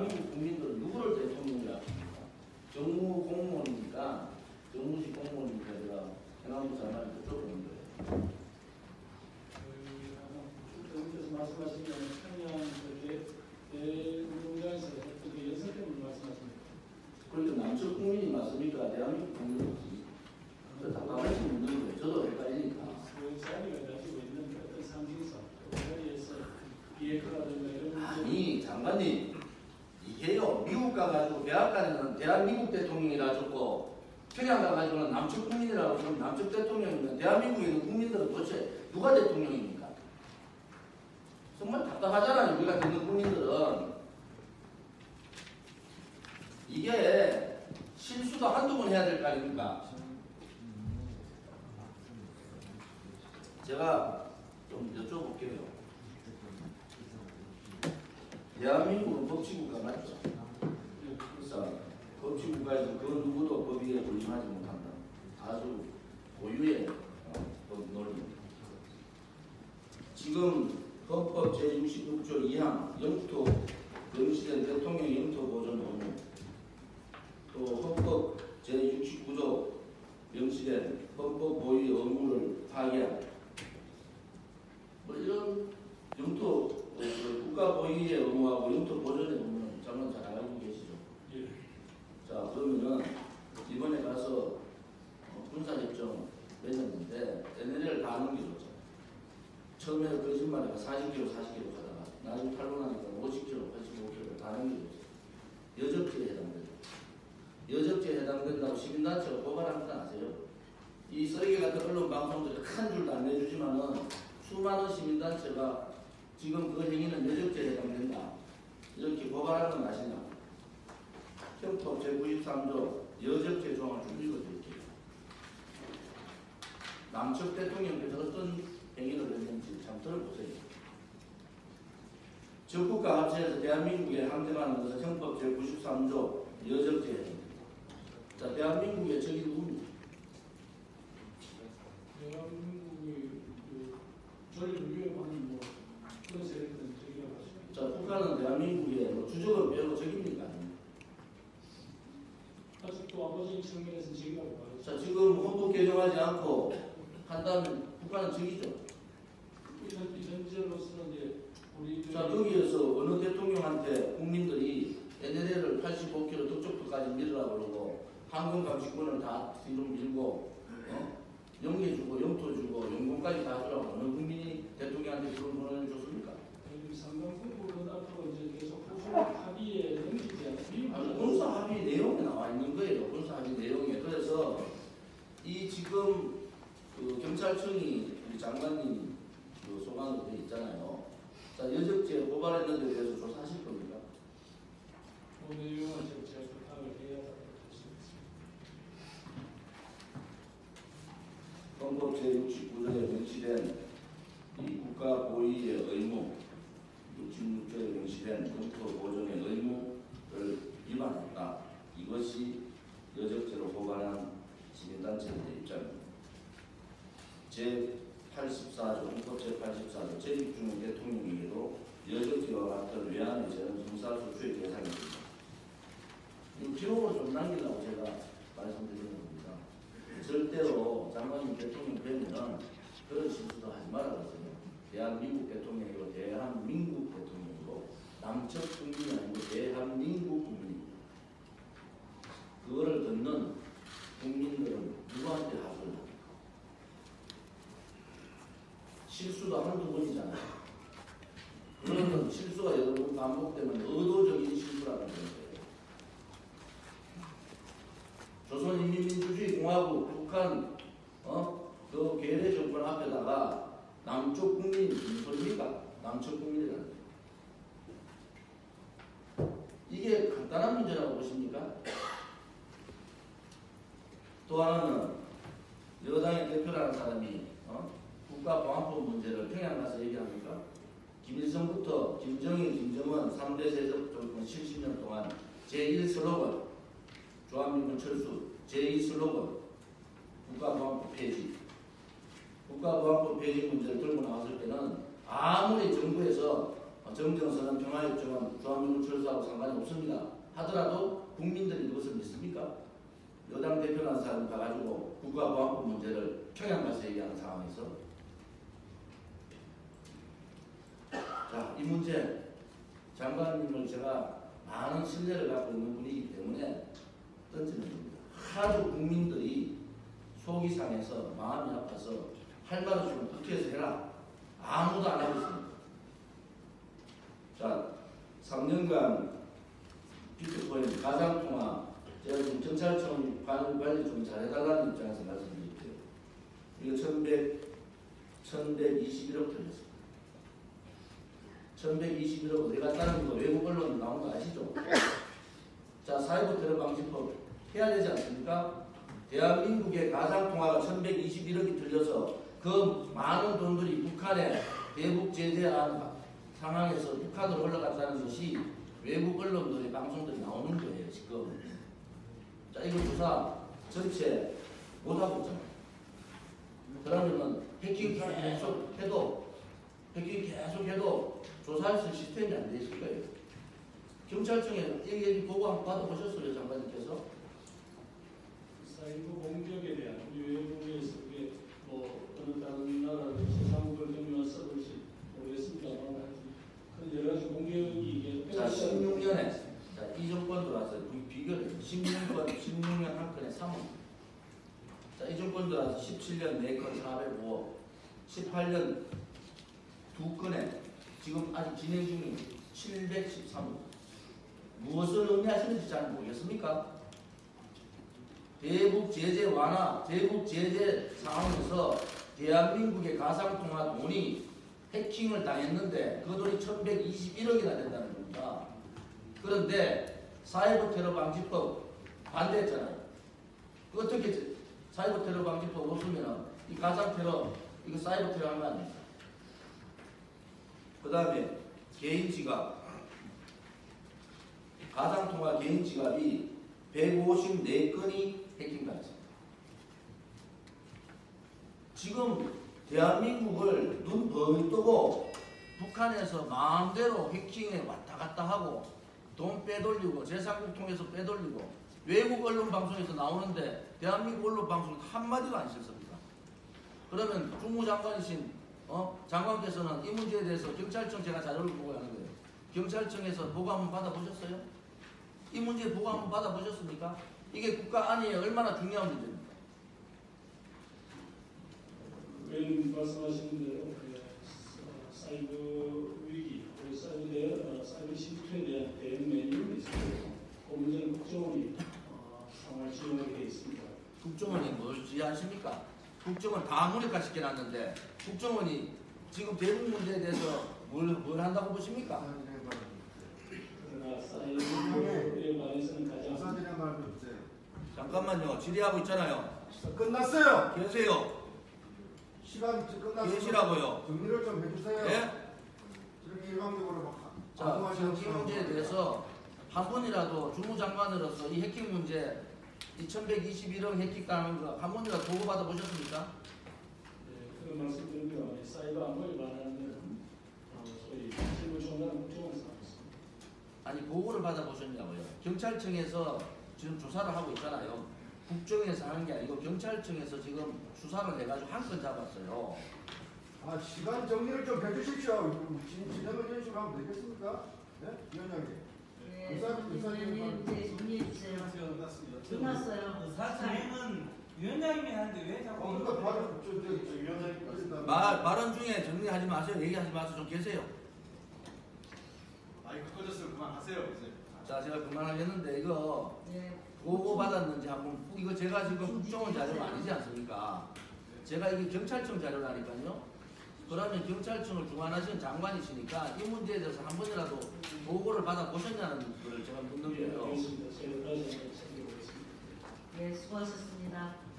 대한민국 국민들은 누구를 대통령이라고 합니까? 정무 공무원입니까? 정무직 공무원입니까? 제가 해남부 장관님 여쭤보는 거예요. 여기서 말씀하신 게 평양 대운동장에서 했던 그 연설 때문에 말씀하십니다. 그러니까 남측 국민이 맞습니까? 대한민국 국민이 맞습니까? 그 답답할 수 있는 거예요. 저도 헷갈리니까. 그 자리가 가지고 있는 어떤 상징성, 그 자리에서 비핵화라든가 이런 문제 아니 장관님 이게요 미국 가가지고 백악관에는 대통령이라 적고 평양 가가지고는 남측 국민이라고 그러면 남측 대통령이면 대한민국에 있는 국민들은 도대체 누가 대통령입니까? 정말 답답하잖아요 우리가 듣는 국민들은 이게 실수도 한두 번 해야 될 거 아닙니까? 제가 좀 여쭤볼게요. 대한민국은 법치국가 맞죠? 그래서 법치 국가에서 그 누구도 법 위에 불림하지 못한다. 아주 고유의 어, 법 논리입니다. 지금 헌법 제66조 2항 영토 명시된 대통령 영토 보존 의무 또 헌법 제69조 명시된 헌법 보유 의무를 파기한 뭐 이런 영토 어, 그 국가 보유의 의무하고 영토 보존의 의무는 장관 잘 알고 계시죠? 예. 자 그러면은 이번에 가서 어, 군사협정 맺었는데 NLL 다 넘겨줬죠. 처음에 거짓말해가 40km, 40km 가다가 나중에 탈론하니까 50km, 85km 다 넘겨줬어요. 여적죄에 해당되죠. 여적죄에 해당된다고 시민단체가 고발한 건 아세요? 이 쓰레기 같은 언론 방송들이 큰 줄도 안 내주지만은 수많은 시민단체가 지금 그 행위는 여적죄에 해당된다. 이렇게 고발하는 건 아시냐? 헌법 제93조 여적죄 조항을 좀 읽어드릴게요. 남측 대통령께서 어떤 행위를 했는지 참 들어보세요. 적국과 합체해서 대한민국에 항쟁하는 것은 헌법 제93조 여적죄에 해당됩니다. 자, 대한민국의 적이 누굽니까? 대한민국이 그 조리를 위협하는 뭐 그런 세력들은 저기라고 하십니다. 자, 북한은 대한민국의 뭐 주적은 별로 적입니까? 아버지 측면에서 저기라고 봐요. 자, 지금 헌법 개정하지 않고 한다면 북한은 적이죠. 현, 현재로서는 이제 우리 자, 거기에서 어느 대통령한테 국민들이 NLL을 85km 북쪽도까지 밀으라고 그러고 항공 감시권을 다 뒤로 밀고 어? 영해주고 영토 주고 영공까지 다 주라고 어느 국민이 대통령한테 그런 권한을 줬습니까? 상당 부분 앞으로 이제 계속 합의에 넘기지 않습니까? 아주 군사 합의 내용에 나와 있는 거예요. 군사 합의 내용에. 그래서 이 지금 그 경찰청이 우리 장관님 그 소관으로 돼 있잖아요. 자, 여적죄 고발했는 데 대해서 조사하실 겁니까? 그 내용은 제가 부탁을 해야 할수 있습니다. 헌법 제69조에 명시된 이 국가 보위의 의무, 66조에 명시된 영토 보존의 의무를 위반했다. 이것이 여적죄로 고발한 시민단체들의 입장입니다. 제84조, 헌법 제84조 재직 중인 대통령에게도 여적죄와 같은 외환의 죄는 형사소추의 대상이 됩니다. 이 기록을 좀 남기려고 제가 말씀드리는 겁니다. 절대로 장관님 대통령 되면은 그런 실수도 하지 말아 그러세요. 대한민국 대통령이고 대한민국 대통령이고 남측 국민이 아니고 대한민국 국민입니다. 그거를 듣는 국민들은 누구한테 하소를 합니까? 실수도 한두 번이잖아요. 그러면 실수가 여러 번 반복되면 의도적인 실수라는 거예요. 조선인민민주주의공화국 북한 어? 그 괴뢰 정권 앞에다가 남쪽 국민이 무슨 소리입니까? 남쪽 국민이라는 게. 이게 간단한 문제라고 보십니까? 또 하나는 여당의 대표라는 사람이 어? 국가보안법 문제를 평양 가서 얘기합니까? 김일성부터 김정일, 김정은 3대 세력 정권 70년 동안 제1 슬로건 주한민군 철수 제2 슬로건 국가보안법 폐지 국가보안법 폐지 문제를 들고 나왔을 때는 아무리 정부에서 어, 정정선언, 평화협정은 주한미군 철수하고 상관이 없습니다. 하더라도 국민들이 그것을 믿습니까? 여당 대표라는 사람이 가가지고 국가보안법 문제를 평양 가서 얘기하는 상황에서 자, 이 문제 장관님을 제가 많은 신뢰를 갖고 있는 분이기 때문에 던지는 겁니다. 하도 국민들이 속이 상해서 마음이 아파서 할말 없으면 국회에서 해라. 아무도 안 하고 있습니다. 자, 3년간 비트코인 가상통화 제가 지금 경찰청 관리, 좀 잘해달라는 입장에서 말씀드릴게요. 이거 1100, 1121억 틀렸습니다. 1121억 어디 갔다는 거 외국 언론 나온 거 아시죠? 자, 사이버 테러 방지법 해야 되지 않습니까? 대한민국의 가상 통화가 1121억이 들려서 그 많은 돈들이 북한에 대북 제재한 상황에서 북한으로 올라갔다는 것이 외국 언론들의 방송들이 나오는 거예요, 지금. 자, 이거 조사 전체 못하고 있잖아요. 그러면은 해킹 계속 해도 조사할 수 있는 시스템이 안 돼 있을 거예요. 경찰청에 이 얘기 보고 한번 받아보셨어요, 장관님께서? 사이버 공격에 대한 우리 외국에서 그게 뭐 어느 다른 나라 세상국을 경유한 서버일지 모르겠습니다만 그 여러 가지 공격이 이게 자, 16년에 자, 이 정권 들어와서 비- 비교를 해요. 16년, 16년 한 건에 3억. 자, 이 정권 들어와서 17년 4건 405억. 18년 두 건에 지금 아직 진행 중인 713억. 무엇을 의미하시는지 잘 모르겠습니까? 대북 제재 완화, 대북 제재 상황에서 대한민국의 가상통화 돈이 해킹을 당했는데 그 돈이 1121억이나 된다는 겁니다. 그런데 사이버 테러 방지법 반대했잖아요. 그 어떻게 제- 사이버 테러 방지법 없으면 이 가상 테러 이거 사이버 테러 하면. 그 다음에 개인 지갑 가상 통화 개인 지갑이 154건이 해킹당했습니다. 지금 대한민국을 눈벌 뜨고 북한에서 마음대로 해킹에 왔다 갔다 하고 돈 빼돌리고 재산국 통해서 빼돌리고 외국 언론 방송에서 나오는데 대한민국 언론 방송 한마디도 안 실습니다. 그러면 국무장관이신 어? 장관께서는 이 문제에 대해서 경찰청 제가 자료를 보고 하는 거예요. 경찰청에서 보고 한번 받아보셨어요? 이 문제 보고 한번 받아보셨습니까? 이게 국가 안위에 얼마나 중요한 문제입니까? 의원님 말씀하신 대로 그 사- 사이버 위기, 사이버 대 어, 사이버 침투에 대한 대응 메뉴가 있습니다. 그 문제는 국정원이 어, 상황을 지원하게 되어 있습니다. 국정원이 뭘 지휘하십니까? 국정원 다 무력화 시켜놨는데 국정원이 지금 대북 문제에 대해서 뭘, 뭘 한다고 보십니까? 잠깐만요. 질의하고 있잖아요. 끝났어요. 계세요. 시간 끝났어요. 계시라고요. 정리를 좀 해주세요. 예? 저렇게 일방적으로 막 자, 방송하시는 해킹 문제에 대해서 한 번이라도 주무장관으로서 이 해킹 문제, 이 1121억 해킹 당한 거한 번이라도 보고 받아 보셨습니까? 네, 그런 말씀드립니다. 사이버 안보에 관한 어, 소위 실무 총괄 사업입니다. 아니 보고를 받아 보셨냐고요. 경찰청에서 지금 조사를 하고 있잖아요. 국정에서 하는 게 아니고 경찰청에서 지금 수사를 해가지고 한 건 잡았어요. 아 시간 정리를 좀 해주십시오. 진- 진행을 이런 식으로 하면 되겠습니까? 네? 위원장님. 네, 의사- 의사님 이제 정리해 주세요. 끝났어요. 사실은 위원장님이 하는데 왜 자꾸 어, 그러니까 바로 저, 저, 저 위원장님 말 발언 중에 정리하지 마세요. 얘기하지 마세요. 좀 계세요. 마이크 꺼졌으면 그만하세요. 이제. 자, 제가 그만하겠는데 이거 네. 보고 받았는지 한번 이거 제가 지금 국정원 자료가 아니지 않습니까? 제가 이게 경찰청 자료라니까요. 그러면 경찰청을 주관하시는 장관이시니까 이 문제에 대해서 한 번이라도 보고를 받아 보셨냐는 걸 제가 묻는 예, 거예요. 네, 수고하셨습니다.